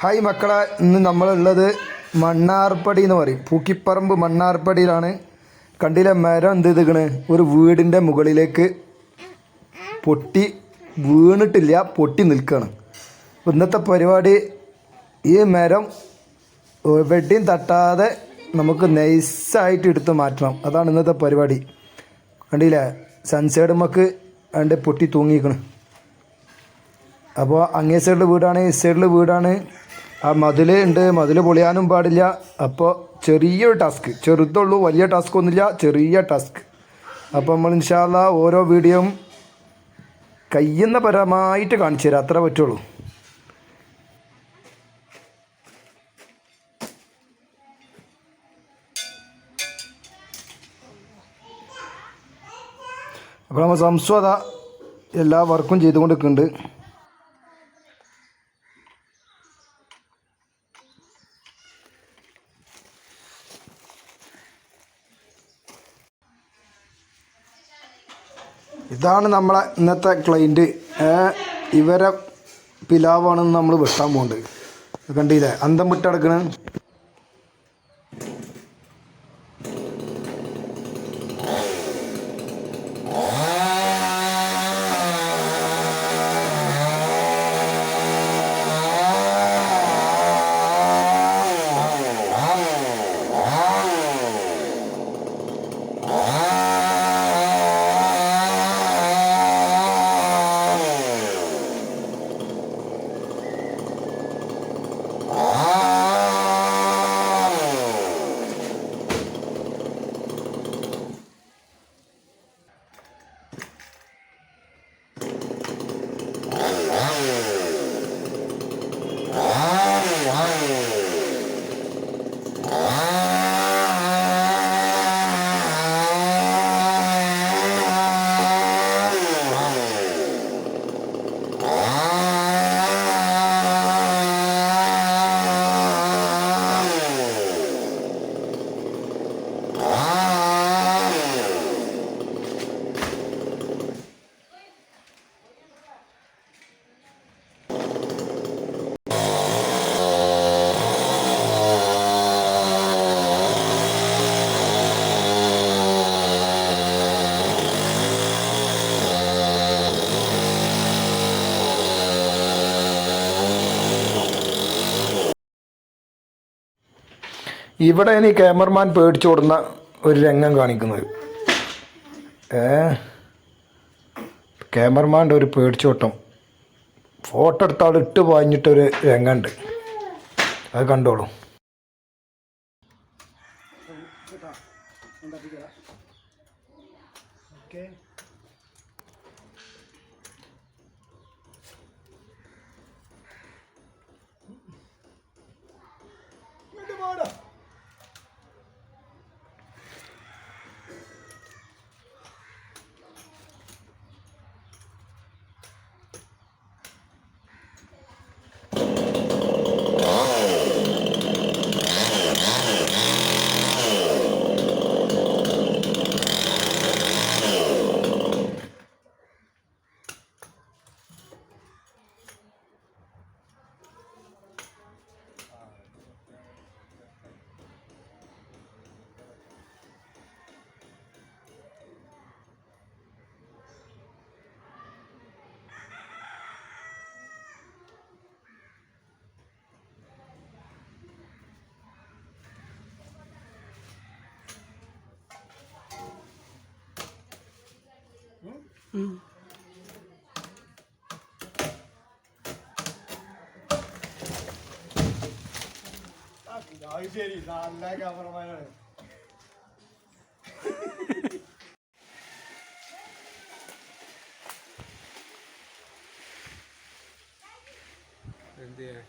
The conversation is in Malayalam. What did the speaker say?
ഹായ് മക്കളെ ഇന്ന് നമ്മളുള്ളത് മണ്ണാർപ്പടി എന്ന് പറയും. പൂക്കിപ്പറമ്പ് മണ്ണാർപ്പടിയിലാണ്. കണ്ടില്ല മരം എന്ത് ചെയ്തിക്കണ് ഒരു വീടിന്റെ മുകളിലേക്ക് പൊട്ടി വീണിട്ടില്ല പൊട്ടി നിൽക്കുകയാണ് ഇന്നത്തെ പരിപാടി ഈ മരം വെട്ടിയും തട്ടാതെ നമുക്ക് നൈസായിട്ട് എടുത്ത് മാറ്റണം. അതാണ് ഇന്നത്തെ പരിപാടി. കണ്ടില്ലേ സൺസൈഡ് നമുക്ക് അതിന്റെ പൊട്ടി തൂങ്ങിക്കണ് അപ്പോൾ അങ്ങേ സൈഡിൽ വീടാണ് ഈ സൈഡിൽ വീടാണ്. ആ മതിൽ ഉണ്ട് മതിൽ പൊളിയാനും പാടില്ല. അപ്പോൾ ചെറിയൊരു ടാസ്ക് ചെറുതുള്ളൂ വലിയ ടാസ്ക് ഒന്നുമില്ല ചെറിയ ടാസ്ക് അപ്പോൾ നമ്മൾ ഇൻഷാല്ല ഓരോ വീഡിയോയും കയ്യുന്ന പരമായിട്ട് കാണിച്ചു തരാം അത്ര പറ്റുള്ളൂ. അപ്പോൾ നമ്മൾ സംസ്വത എല്ലാ വർക്കും ചെയ്തുകൊണ്ടിരിക്കുന്നുണ്ട്. ഇതാണ് നമ്മളെ ഇന്നത്തെ ക്ലൈന്റ് ഇവരെ പിലാവാണ് നമ്മൾ വെട്ടാൻ പോകുന്നത് കണ്ടില്ലേ? അന്തം വിട്ടടക്കണ്. ഇവിടെ ഇനി ക്യാമറമാൻ പേടിച്ചോടുന്ന ഒരു രംഗം കാണിക്കുന്നത്. ഏ? ക്യാമറമാന്റെ ഒരു പേടിച്ചോട്ടം ഫോട്ടോ എടുത്ത ആൾ ഇട്ട് പാഞ്ഞിട്ടൊരു രംഗമുണ്ട്. അത് കണ്ടോളൂ. ശരി നല്ല ക്യാമറമാനാണ് എന്ത് ചെയ്യാൻ